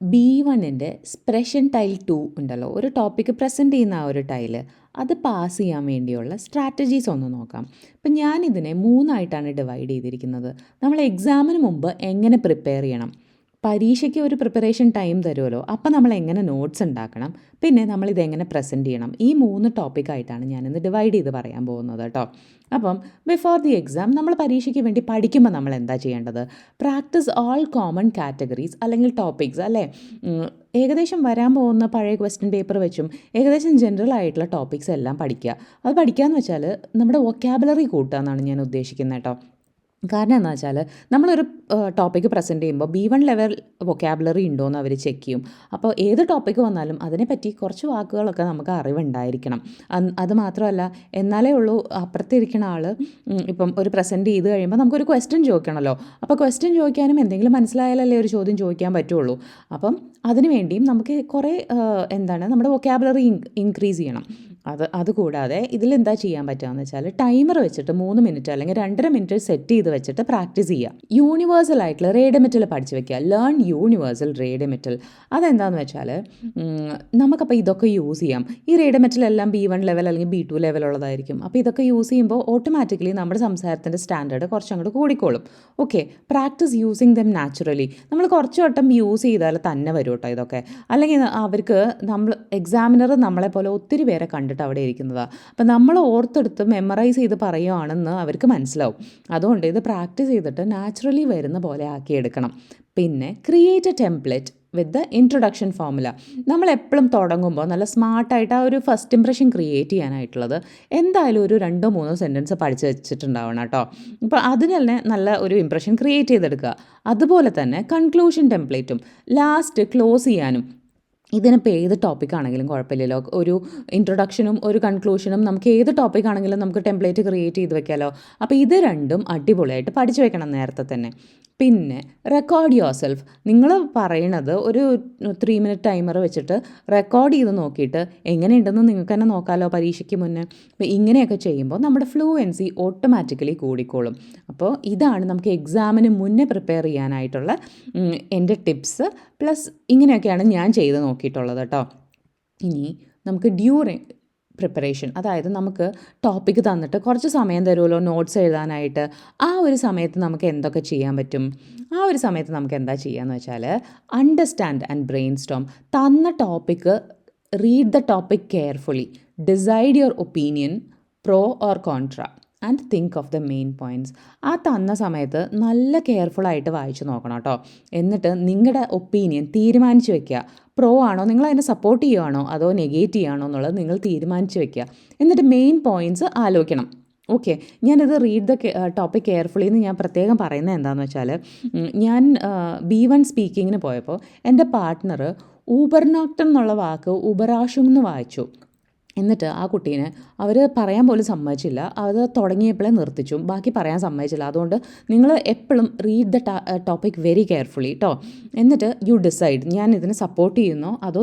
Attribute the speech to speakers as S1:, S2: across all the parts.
S1: B വണ്ണിന്റെ സ്പ്രഷൻ tile to ഉണ്ടല്ലോ. ഒരു ടോപ്പിക്ക് പ്രസന്റ് ചെയ്യുന്ന ആ ഒരു ടൈൽ അത് പാസ് ചെയ്യാൻ വേണ്ടിയുള്ള സ്ട്രാറ്റജീസ് ഒന്ന് നോക്കാം. ഇപ്പം ഞാനിതിനെ മൂന്നായിട്ടാണ് ഡിവൈഡ് ചെയ്തിരിക്കുന്നത്. നമ്മൾ എക്സാമിന് മുമ്പ് എങ്ങനെ പ്രിപ്പയർ ചെയ്യണം? പരീക്ഷയ്ക്ക് ഒരു പ്രിപ്പറേഷൻ ടൈം തരുമല്ലോ അപ്പം നമ്മൾ എങ്ങനെ നോട്ട്സ് ഉണ്ടാക്കണം? പിന്നെ നമ്മൾ ഇതെങ്ങനെ പ്രസന്റ് ചെയ്യണം? ഈ മൂന്ന് ടോപ്പിക്കായിട്ടാണ് ഞാനിന്ന് ഡിവൈഡ് ചെയ്ത് പറയാൻ പോകുന്നത് കേട്ടോ. അപ്പം ബിഫോർ ദി എക്സാം നമ്മൾ പരീക്ഷയ്ക്ക് വേണ്ടി പഠിക്കുമ്പോൾ നമ്മൾ എന്താ ചെയ്യേണ്ടത്? പ്രാക്ടീസ് ഓൾ കോമൺ കാറ്റഗറീസ് അല്ലെങ്കിൽ ടോപ്പിക്സ് അല്ലേ? ഏകദേശം വരാൻ പോകുന്ന പഴയ ക്വസ്റ്റ്യൻ പേപ്പർ വെച്ചും ഏകദേശം ജനറൽ ആയിട്ടുള്ള ടോപ്പിക്സ് എല്ലാം പഠിക്കുക. അത് പഠിക്കുക എന്ന് വെച്ചാൽ നമ്മുടെ വൊക്കാബുലറി കൂട്ടുക എന്നാണ് ഞാൻ ഉദ്ദേശിക്കുന്നത് കേട്ടോ. കാരണം എന്താ വെച്ചാൽ നമ്മളൊരു ടോപ്പിക്ക് പ്രസന്റ് ചെയ്യുമ്പോൾ ബി വൺ ലെവൽ വൊക്കാബുലറി ഉണ്ടോ എന്ന് അവർ ചെക്ക് ചെയ്യും. അപ്പോൾ ഏത് ടോപ്പിക്ക് വന്നാലും അതിനെപ്പറ്റി കുറച്ച് വാക്കുകളൊക്കെ നമുക്ക് അറിവുണ്ടായിരിക്കണം. അത് മാത്രമല്ല എന്നാലേ ഉള്ളൂ അപ്പുറത്തിരിക്കുന്ന ആൾ ഇപ്പം ഒരു പ്രസന്റ് ചെയ്ത് കഴിയുമ്പോൾ നമുക്കൊരു ക്വസ്റ്റ്യൻ ചോദിക്കണമല്ലോ അപ്പോൾ ക്വസ്റ്റ്യൻ ചോദിക്കാനും എന്തെങ്കിലും മനസ്സിലായാലല്ലേ ഒരു ചോദ്യം ചോദിക്കാൻ പറ്റുള്ളൂ. അപ്പം അതിനു വേണ്ടിയും നമുക്ക് കുറേ എന്താണ് നമ്മുടെ വൊക്കാബുലറി ഇൻക്രീസ് ചെയ്യണം. അത് അതുകൂടാതെ ഇതിലെന്താ ചെയ്യാൻ പറ്റുകയെന്ന് വെച്ചാൽ ടൈമർ വെച്ചിട്ട് മൂന്ന് മിനിറ്റ് അല്ലെങ്കിൽ രണ്ടര മിനിറ്റ് സെറ്റ് ചെയ്ത് വെച്ചിട്ട് പ്രാക്ടീസ് ചെയ്യുക. യൂണിവേഴ്സൽ ആയിട്ടുള്ള റേഡമെറ്റൽ പഠിച്ച് വെക്കുക. ലേൺ യൂണിവേഴ്സൽ റേഡമെറ്റൽ അതെന്താണെന്ന് വെച്ചാൽ നമുക്കപ്പോൾ ഇതൊക്കെ യൂസ് ചെയ്യാം. ഈ റേഡിമെറ്റലെല്ലാം ബി വൺ ലെവൽ അല്ലെങ്കിൽ ബി ടു ലെവലുള്ളതായിരിക്കും അപ്പോൾ ഇതൊക്കെ യൂസ് ചെയ്യുമ്പോൾ ഓട്ടോമാറ്റിക്കലി നമ്മുടെ സംസാരത്തിന്റെ സ്റ്റാൻഡേർഡ് കുറച്ചങ്ങോട്ട് കൂടിക്കോളും. Okay practice using them naturally. നമ്മൾ കുറച്ച് വട്ടം യൂസ് ചെയ്താൽ തന്നെ വരും കേട്ടോ ഇതൊക്കെ. അല്ലെങ്കിൽ അവർക്ക് നമ്മൾ എക്സാമിനർ നമ്മളെപ്പോലെ ഒത്തിരി പേരെ കണ്ടിട്ട് അവിടെ ഇരിക്കുന്നതാണ് അപ്പം നമ്മൾ ഓർത്തെടുത്ത് മെമ്മറൈസ് ചെയ്ത് പറയുവാണെന്ന് അവർക്ക് മനസ്സിലാവും. അതുകൊണ്ട് ഇത് പ്രാക്ടീസ് ചെയ്തിട്ട് നാച്ചുറലി വരുന്ന പോലെ ആക്കിയെടുക്കണം. പിന്നെ create a template with the introduction formula നമ്മൾ എപ്പോഴും തുടങ്ങുമ്പോൾ നല്ല സ്മാർട്ടായിട്ട് ആ ഒരു ഫസ്റ്റ് ഇംപ്രഷൻ ക്രിയേറ്റ് ചെയ്യാനായിട്ടുള്ളത് എന്തായാലും ഒരു രണ്ടോ മൂന്നോ സെന്റൻസ് പഠിച്ച് വെച്ചിട്ടുണ്ടാവണം കേട്ടോ. അപ്പോൾ അതിന് തന്നെ നല്ല ഒരു ഇംപ്രഷൻ ക്രിയേറ്റ് ചെയ്തെടുക്കുക. അതുപോലെ തന്നെ കൺക്ലൂഷൻ ടെംപ്ലേറ്റും ലാസ്റ്റ് ക്ലോസ് ചെയ്യാനും. ഇതിനിപ്പോൾ ഏത് ടോപ്പിക് ആണെങ്കിലും കുഴപ്പമില്ലല്ലോ. ഒരു ഇൻട്രൊഡക്ഷനും ഒരു കൺക്ലൂഷനും നമുക്ക് ഏത് ടോപ്പിക് ആണെങ്കിലും നമുക്ക് ടെംപ്ലേറ്റ് ക്രിയേറ്റ് ചെയ്ത് വെക്കാമല്ലോ അപ്പോൾ ഇത് രണ്ടും അടിപൊളിയായിട്ട് പഠിച്ചു വെക്കണം നേരത്തെ തന്നെ. പിന്നെ റെക്കോർഡ് യുവർ സെൽഫ് നിങ്ങൾ പറയണത് ഒരു ത്രീ മിനിറ്റ് ടൈമർ വെച്ചിട്ട് റെക്കോർഡ് ചെയ്ത് നോക്കിയിട്ട് എങ്ങനെയുണ്ടെന്ന് നിങ്ങൾക്ക് തന്നെ നോക്കാമല്ലോ പരീക്ഷയ്ക്ക് മുന്നേ. ഇങ്ങനെയൊക്കെ ചെയ്യുമ്പോൾ നമ്മുടെ ഫ്ലുവൻസി ഓട്ടോമാറ്റിക്കലി കൂടിക്കോളും. അപ്പോൾ ഇതാണ് നമുക്ക് എക്സാമിന് മുന്നേ പ്രിപ്പയർ ചെയ്യാനായിട്ടുള്ള എന്റെ ടിപ്സ് പ്ലസ് ഇങ്ങനെയൊക്കെയാണ് ഞാൻ ചെയ്ത് നോക്കിയിട്ടുള്ളത് കേട്ടോ. ഇനി നമുക്ക് ഡ്യൂറിങ് പ്രിപ്പറേഷൻ അതായത് നമുക്ക് ടോപ്പിക്ക് തന്നിട്ട് കുറച്ച് സമയം തരുമല്ലോ നോട്ട്സ് എഴുതാനായിട്ട്. ആ ഒരു സമയത്ത് നമുക്ക് എന്തൊക്കെ ചെയ്യാൻ പറ്റും? ആ ഒരു സമയത്ത് നമുക്ക് എന്താ ചെയ്യാന്ന് വെച്ചാൽ അണ്ടർസ്റ്റാൻഡ് ആൻഡ് ബ്രെയിൻ സ്റ്റോം തന്ന topic read the topic carefully decide your opinion pro or contra and think of the main points ആ തന്ന സമയത്ത് നല്ല കെയർഫുള്ളായിട്ട് വായിച്ചു നോക്കണം കേട്ടോ. എന്നിട്ട് നിങ്ങളുടെ ഒപ്പീനിയൻ തീരുമാനിച്ച് വെക്കുക. പ്രോ ആണോ? നിങ്ങൾ അതിനെ സപ്പോർട്ട് ചെയ്യുകയാണോ അതോ നെഗേറ്റ് ചെയ്യുകയാണോ എന്നുള്ളത് നിങ്ങൾ തീരുമാനിച്ച് വെക്കുക. എന്നിട്ട് മെയിൻ പോയിന്റ്സ് ആലോചിക്കണം. ഓക്കെ ഞാനിത് റീഡ് ദ ടോപ്പിക് കെയർഫുള്ളി എന്ന് ഞാൻ പ്രത്യേകം പറയുന്നത് എന്താണെന്ന് വെച്ചാൽ ഞാൻ ബി വൺ സ്പീക്കിങ്ങിന് പോയപ്പോൾ എന്റെ പാർട്ട്ണർ ഊബർനാക്ടം എന്നുള്ള വാക്ക് ഉബറാഷും എന്ന് വായിച്ചു. എന്നിട്ട് ആ കുട്ടീനെ അവർ പറയാൻ പോലും സമ്മതിച്ചില്ല. അത് തുടങ്ങിയപ്പോഴേ നിർത്തിച്ചു. ബാക്കി പറയാൻ സമ്മതിച്ചില്ല. അതുകൊണ്ട് നിങ്ങൾ എപ്പോഴും read the topic very carefully കേട്ടോ എന്നിട്ട് യു ഡിസൈഡ് ഞാൻ ഇതിനെ സപ്പോർട്ട് ചെയ്യുന്നോ? അതോ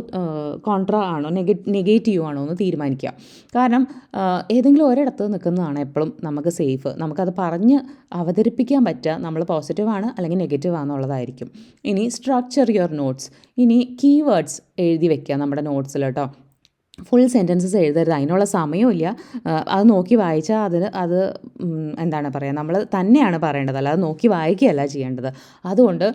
S1: കോൺട്ര ആണോ? നെഗ നെഗേറ്റീവ് ആണോ എന്ന് തീരുമാനിക്കുക. കാരണം ഏതെങ്കിലും ഒരിടത്ത് നിൽക്കുന്നതാണ് എപ്പോഴും നമുക്ക് സേഫ് നമുക്കത് പറഞ്ഞ് അവതരിപ്പിക്കാൻ പറ്റുക. നമ്മൾ പോസിറ്റീവാണ് അല്ലെങ്കിൽ നെഗറ്റീവ് ആണെന്നുള്ളതായിരിക്കും. ഇനി സ്ട്രക്ചർ യുവർ നോട്ട്സ് ഇനി കീവേഡ്സ് എഴുതി വെക്കുക നമ്മുടെ നോട്ട്സിൽ കേട്ടോ ഫുൾ സെന്റൻസസ് എഴുതരുത്. അതിനുള്ള സമയമില്ല അത് നോക്കി വായിച്ചാൽ അതിന് അത് എന്താണ് പറയുക നമ്മൾ തന്നെയാണ് പറയേണ്ടത്. അല്ലാതെ നോക്കി വായിക്കുകയല്ല ചെയ്യേണ്ടത്. അതുകൊണ്ട്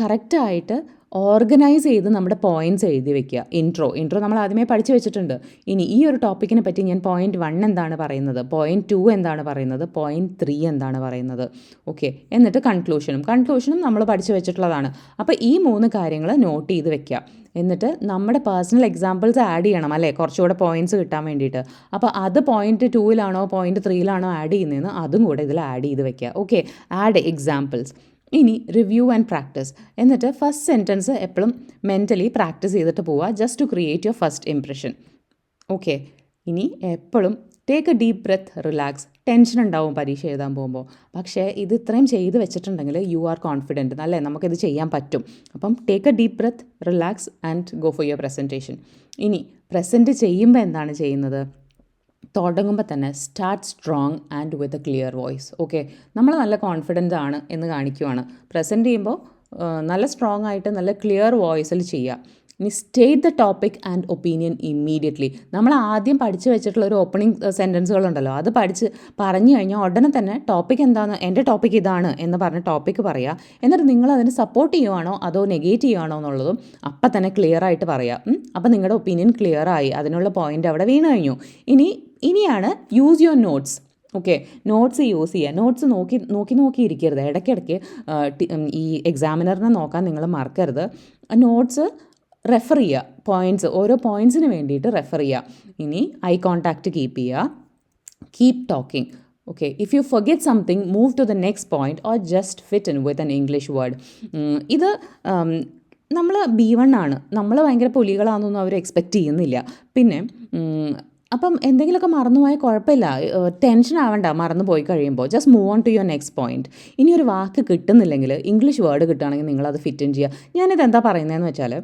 S1: കറക്റ്റായിട്ട് ഓർഗനൈസ് ചെയ്ത് നമ്മുടെ പോയിന്റ്സ് എഴുതി വെക്കുക. ഇൻട്രോ ഇൻട്രോ നമ്മൾ ആദ്യമേ പഠിച്ചു വെച്ചിട്ടുണ്ട്. ഇനി ഈ ഒരു ടോപ്പിക്കിനെ പറ്റി ഞാൻ പോയിന്റ് വൺ എന്താണ് പറയുന്നത്? പോയിന്റ് ടു എന്താണ് പറയുന്നത്? പോയിന്റ് ത്രീ എന്താണ് പറയുന്നത്? ഓക്കെ എന്നിട്ട് കൺക്ലൂഷനും കൺക്ലൂഷനും നമ്മൾ പഠിച്ചു വെച്ചിട്ടുള്ളതാണ്. അപ്പോൾ ഈ മൂന്ന് കാര്യങ്ങൾ നോട്ട് ചെയ്ത് വെക്കുക. എന്നിട്ട് നമ്മുടെ പേഴ്സണൽ എക്സാമ്പിൾസ് ആഡ് ചെയ്യണം അല്ലേ? കുറച്ചുകൂടെ പോയിന്റ്സ് കിട്ടാൻ വേണ്ടിയിട്ട്. അപ്പോൾ അത് പോയിന്റ് ടൂവിലാണോ പോയിന്റ് ത്രീയിലാണോ ആഡ് ചെയ്യുന്നതെന്ന് അതും കൂടെ ഇതിൽ ആഡ് ചെയ്ത് വെക്കുക. ഓക്കെ ആഡ് എക്സാമ്പിൾസ് ഇനി റിവ്യൂ ആൻഡ് പ്രാക്ടീസ് എന്നിട്ട് ഫസ്റ്റ് സെന്റൻസ് എപ്പോഴും മെന്റലി പ്രാക്ടീസ് ചെയ്തിട്ട് പോവുക just to create your first impression okay ഇനി എപ്പോഴും take a deep breath relax tension ഉണ്ടാവും പരീക്ഷ എഴുതാൻ പോകുമ്പോൾ പക്ഷേ ഇത് ഇത്രയും ചെയ്ത് വെച്ചിട്ടുണ്ടെങ്കിൽ യു ആർ കോൺഫിഡന്റ് അല്ലേ? നമുക്കിത് ചെയ്യാൻ പറ്റും. അപ്പം take a deep breath relax and go for your presentation ഇനി പ്രസന്റ് ചെയ്യുമ്പോൾ എന്താണ് ചെയ്യുന്നത്? തുടങ്ങുമ്പോൾ തന്നെ start strong and with a clear voice okay നമ്മൾ നല്ല കോൺഫിഡന്റ് ആണ് എന്ന് കാണിക്കുവാണ്. പ്രസന്റ് ചെയ്യുമ്പോൾ നല്ല സ്ട്രോങ് ആയിട്ട് നല്ല ക്ലിയർ വോയിസിൽ ചെയ്യുക ഇനി state the topic and opinion immediately നമ്മൾ ആദ്യം പഠിച്ചു വെച്ചിട്ടുള്ള ഒരു ഓപ്പണിംഗ് സെന്റൻസുകളുണ്ടല്ലോ അത് പഠിച്ച് പറഞ്ഞു കഴിഞ്ഞാൽ ഉടനെ തന്നെ ടോപ്പിക് എന്താണ് എന്റെ ടോപ്പിക് ഇതാണ് എന്ന് പറഞ്ഞ് ടോപ്പിക് പറയുക എന്നിട്ട് നിങ്ങൾ അതിനെ സപ്പോർട്ട് ചെയ്യുവാണോ അതോ നെഗേറ്റ് ചെയ്യുവാണോ എന്നുള്ളതും അപ്പം തന്നെ ക്ലിയർ ആയിട്ട് പറയുക അപ്പം നിങ്ങളുടെ ഒപ്പീനിയൻ ക്ലിയർ ആയി. അതിനുള്ള പോയിന്റ് അവിടെ വീണ് കഴിഞ്ഞു. ഇനി ഇനിയാണ് use your notes okay notes use ചെയ്യുക. നോട്ട്സ് നോക്കി നോക്കി നോക്കി ഇരിക്കരുത്. ഇടയ്ക്കിടയ്ക്ക് ഈ എക്സാമിനറിനെ നോക്കാൻ നിങ്ങൾ മറക്കരുത്. നോട്ട്സ് റെഫർ ചെയ്യുക. പോയിന്റ്സ് ഓരോ പോയിന്റ്സിന് വേണ്ടിയിട്ട് റെഫർ ചെയ്യുക. ഇനി ഐ കോൺടാക്റ്റ് കീപ്പ് ചെയ്യുക. Keep talking okay if you forget something move to the next point or just fit in with an English word ഇത് നമ്മൾ ബി വൺ ആണ്. നമ്മൾ ഭയങ്കര പുലികളാണെന്നൊന്നും അവർ എക്സ്പെക്റ്റ് ചെയ്യുന്നില്ല. പിന്നെ അപ്പം എന്തെങ്കിലുമൊക്കെ മറന്നുപോയാൽ കുഴപ്പമില്ല. ടെൻഷൻ ആവണ്ട. മറന്നു പോയി കഴിയുമ്പോൾ. Just move on to your next point ഇനി ഒരു വാക്ക് കിട്ടുന്നില്ലെങ്കിൽ ഇംഗ്ലീഷ് വേർഡ് കിട്ടുകയാണെങ്കിൽ നിങ്ങളത് ഫിറ്റ് ഇൻ ചെയ്യുക. ഞാനിത് എന്താ പറയുന്നതെന്ന് വെച്ചാൽ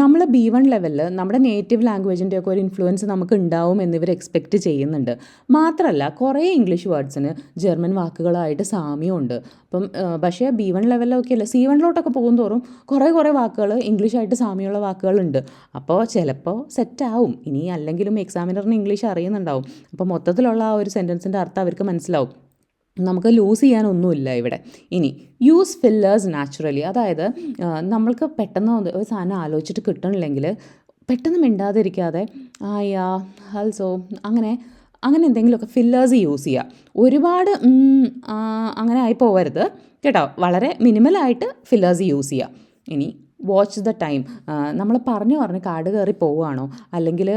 S1: നമ്മൾ ബി വൺ ലെവലിൽ നമ്മുടെ നേറ്റീവ് ലാംഗ്വേജിന്റെ ഒക്കെ ഒരു ഇൻഫ്ലുവൻസ് നമുക്ക് ഉണ്ടാവും എന്നിവർ എക്സ്പെക്റ്റ് ചെയ്യുന്നുണ്ട്. മാത്രമല്ല കുറേ ഇംഗ്ലീഷ് വേർഡ്സിന് ജർമ്മൻ വാക്കുകളായിട്ട് സാമ്യമുണ്ട്. അപ്പം പക്ഷേ ബി വൺ ലെവലിലൊക്കെ അല്ല സി വണ്ണിലോട്ടൊക്കെ പോകും തോറും കുറേ കുറേ വാക്കുകൾ ഇംഗ്ലീഷായിട്ട് സാമ്യമുള്ള വാക്കുകളുണ്ട്. അപ്പോൾ ചിലപ്പോൾ സെറ്റാവും. ഇനി അല്ലെങ്കിലും എക്സാമിനറിന് ഇംഗ്ലീഷ് അറിയുന്നുണ്ടാവും. അപ്പോൾ മൊത്തത്തിലുള്ള ആ ഒരു സെന്റൻസിന്റെ അർത്ഥം അവർക്ക് മനസ്സിലാവും. നമുക്ക് ലൂസ് ചെയ്യാനൊന്നുമില്ല ഇവിടെ. ഇനി യൂസ് ഫില്ലേഴ്സ് നാച്ചുറലി അതായത് നമ്മൾക്ക് പെട്ടെന്ന് ഒരു സാധനം ആലോചിച്ചിട്ട് കിട്ടണില്ലെങ്കിൽ പെട്ടെന്ന് മിണ്ടാതിരിക്കാതെ ആയാ ഹൽസോ അങ്ങനെ അങ്ങനെ എന്തെങ്കിലുമൊക്കെ ഫില്ലേഴ്സ് യൂസ് ചെയ്യുക ഒരുപാട് അങ്ങനെ ആയി പോകരുത് കേട്ടോ? വളരെ മിനിമലായിട്ട് ഫില്ലേഴ്സ് യൂസ് ചെയ്യുക ഇനി വാച്ച് ദ ടൈം നമ്മൾ പറഞ്ഞു പറഞ്ഞ് കാട് കയറി പോവുകയാണോ? അല്ലെങ്കിൽ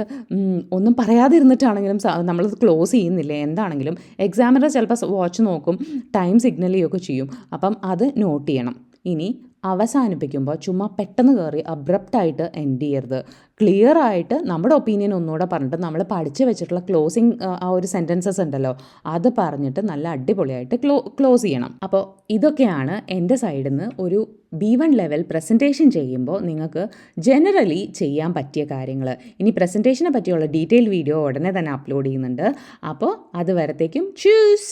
S1: ഒന്നും പറയാതിരുന്നിട്ടാണെങ്കിലും നമ്മൾ ക്ലോസ് ചെയ്യുന്നില്ല? എന്താണെങ്കിലും എക്സാമിനർ ചിലപ്പോൾ വാച്ച് നോക്കും ടൈം സിഗ്നൽ ചെയ്യുകയൊക്കെ ചെയ്യും. അപ്പം അത് നോട്ട് ചെയ്യണം. ഇനി അവസാനിപ്പിക്കുമ്പോൾ ചുമ്മാ പെട്ടെന്ന് കയറി അബ്രപ്റ്റായിട്ട് എൻഡ് ചെയ്യരുത്. ക്ലിയർ ആയിട്ട് നമ്മുടെ ഒപ്പീനിയൻ ഒന്നുകൂടെ പറഞ്ഞിട്ട് നമ്മൾ പഠിച്ചു വെച്ചിട്ടുള്ള ക്ലോസിങ് ആ ഒരു സെന്റൻസസ് ഉണ്ടല്ലോ അത് പറഞ്ഞിട്ട് നല്ല അടിപൊളിയായിട്ട് ക്ലോ ക്ലോസ് ചെയ്യണം. അപ്പോൾ ഇതൊക്കെയാണ് എന്റെ സൈഡിൽ നിന്ന് ഒരു ബി വൺ ലെവൽ പ്രസന്റേഷൻ ചെയ്യുമ്പോൾ നിങ്ങൾക്ക് ജനറലി ചെയ്യാൻ പറ്റിയ കാര്യങ്ങൾ. ഇനി പ്രസന്റേഷനെ പറ്റിയുള്ള ഡീറ്റെയിൽ വീഡിയോ ഉടനെ തന്നെ അപ്ലോഡ് ചെയ്യുന്നുണ്ട്. അപ്പോൾ അത് വരത്തേക്കും ചൂസ്